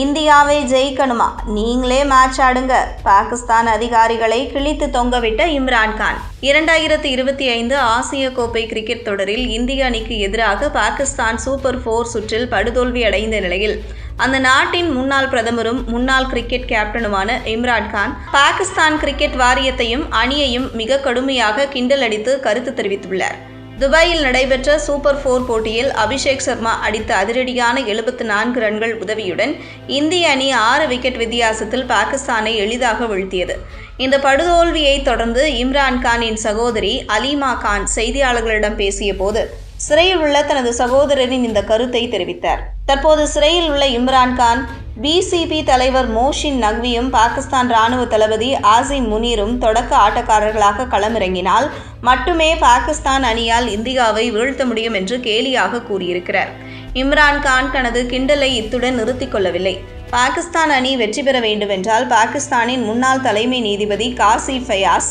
இந்தியாவை ஜெயிக்கணுமா? நீங்களே மேட்ச் ஆடுங்க. பாகிஸ்தான் அதிகாரிகளை கிழித்து தொங்கவிட்ட இம்ரான்கான் இரண்டாயிரத்தி இருபத்தி ஐந்து ஆசிய கோப்பை கிரிக்கெட் தொடரில் இந்திய அணிக்கு எதிராக பாகிஸ்தான் சூப்பர் ஃபோர் சுற்றில் படுதோல்வி அடைந்த நிலையில் அந்த நாட்டின் முன்னாள் பிரதமரும் முன்னாள் கிரிக்கெட் கேப்டனுமான இம்ரான்கான் பாகிஸ்தான் கிரிக்கெட் வாரியத்தையும் அணியையும் மிக கடுமையாக கிண்டல் அடித்து கருத்து தெரிவித்துள்ளார். துபாயில் நடைபெற்ற சூப்பர் ஃபோர் போட்டியில் அபிஷேக் சர்மா அடித்த அதிரடியான எழுபத்து நான்கு ரன்கள் உதவியுடன் இந்திய அணி ஆறு விக்கெட் வித்தியாசத்தில் பாகிஸ்தானை எளிதாக வீழ்த்தியது. இந்த படுதோல்வியை தொடர்ந்து இம்ரான்கானின் சகோதரி அலீமா கான் செய்தியாளர்களிடம் பேசிய போது சிறையில் உள்ள தனது சகோதரரின் இந்த கருத்தை தெரிவித்தார். தற்போது சிறையில் உள்ள இம்ரான்கான் பிசிபி தலைவர் மோஷின் நக்வியும் பாகிஸ்தான் ராணுவ தளபதி ஆசிம் முனீரும் தொடக்க ஆட்டக்காரர்களாக களமிறங்கினால் மட்டுமே பாகிஸ்தான் அணியால் இந்தியாவை வீழ்த்த முடியும் என்று கேலியாக கூறியிருக்கிறார். இம்ரான்கான் தனது கிண்டலை இத்துடன் நிறுத்திக் கொள்ளவில்லை. பாகிஸ்தான் அணி வெற்றி பெற வேண்டுமென்றால் பாகிஸ்தானின் முன்னாள் தலைமை நீதிபதி காசி ஃபயாஸ்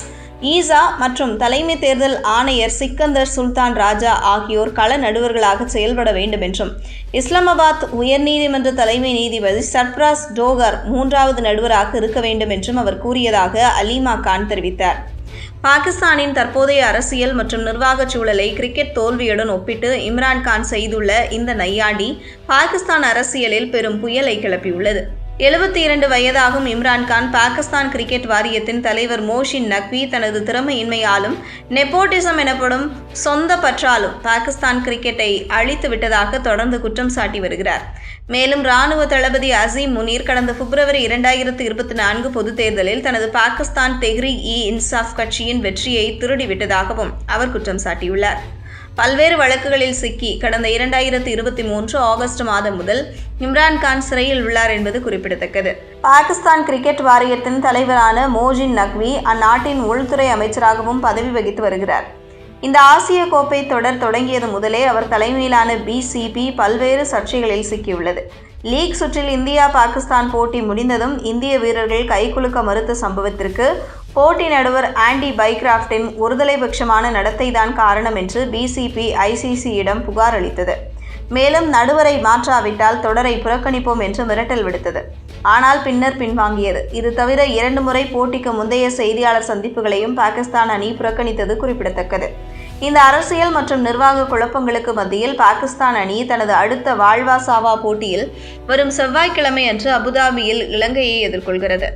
ஈசா மற்றும் தலைமை தேர்தல் ஆணையர் சிக்கந்தர் சுல்தான் ராஜா ஆகியோர் கள நடுவர்களாக செயல்பட வேண்டும் என்றும் இஸ்லாமாபாத் உயர்நீதிமன்ற தலைமை நீதிபதி சர்ப்ராஸ் டோகர் மூன்றாவது நடுவராக இருக்க வேண்டும் என்றும் அவர் கூறியதாக அலீமா கான் தெரிவித்தார். பாகிஸ்தானின் தற்போதைய அரசியல் மற்றும் நிர்வாகச் சூழலை கிரிக்கெட் தோல்வியுடன் ஒப்பிட்டு இம்ரான்கான் செய்துள்ள இந்த நையாண்டி பாகிஸ்தான் அரசியலில் பெரும் புயலை கிளப்பியுள்ளது. எழுபத்தி இரண்டு வயதாகும் இம்ரான்கான் பாகிஸ்தான் கிரிக்கெட் வாரியத்தின் தலைவர் மோஷின் நக்வி தனது திறமையின்மையாலும் நெப்போட்டிசம் எனப்படும் சொந்த பற்றாலும் பாகிஸ்தான் கிரிக்கெட்டை அழித்து விட்டதாக தொடர்ந்து குற்றம் சாட்டி வருகிறார். மேலும் ராணுவ தளபதி அசீம் முனீர் கடந்த பிப்ரவரி இரண்டாயிரத்தி இருபத்தி நான்கு பொதுத் தேர்தலில் தனது பாகிஸ்தான் தெஹ்ரி இ இன்சாஃப் கட்சியின் வெற்றியை திருடிவிட்டதாகவும் அவர் குற்றம் சாட்டியுள்ளார். பல்வேறு வழக்குகளில் சிக்கி கடந்த இரண்டாயிரத்தி இருபத்தி மூன்று ஆகஸ்ட் மாதம் முதல் இம்ரான்கான் சிறையில் உள்ளார் என்பது குறிப்பிடத்தக்கது. பாகிஸ்தான் கிரிக்கெட் வாரியத்தின் தலைவரான மோஜின் நக்வி அந்நாட்டின் உள்துறை அமைச்சராகவும் பதவி வகித்து வருகிறார். இந்த ஆசிய கோப்பை தொடர் தொடங்கியது முதலே அவர் தலைமையிலான பிசிபி பல்வேறு சர்ச்சைகளில் சிக்கியுள்ளது. லீக் சுற்றில் இந்தியா பாகிஸ்தான் போட்டி முடிந்ததும் இந்திய வீரர்கள் கைகுலுக்க மறுத்த சம்பவத்திற்கு போட்டி நடுவர் ஆண்டி பைக்ராஃப்டின் ஒருதலைபட்சமான நடத்தைதான் காரணம் என்று பிசிபி ஐசிசியிடம் புகார் அளித்தது. மேலும் நடுவரை மாற்றாவிட்டால் தொடரை புறக்கணிப்போம் என்று மிரட்டல் விடுத்தது. ஆனால் பின்னர் பின்வாங்கியது. இது தவிர இரண்டு முறை போட்டிக்கு முந்தைய செய்தியாளர் சந்திப்புகளையும் பாகிஸ்தான் அணி புறக்கணித்தது குறிப்பிடத்தக்கது. இந்த அரசியல் மற்றும் நிர்வாக குழப்பங்களுக்கு மத்தியில் பாகிஸ்தான் அணி தனது அடுத்த வாழ்வா சாவா போட்டியில் வரும் செவ்வாய்க்கிழமை அன்று அபுதாபியில் இலங்கையை எதிர்கொள்கிறது.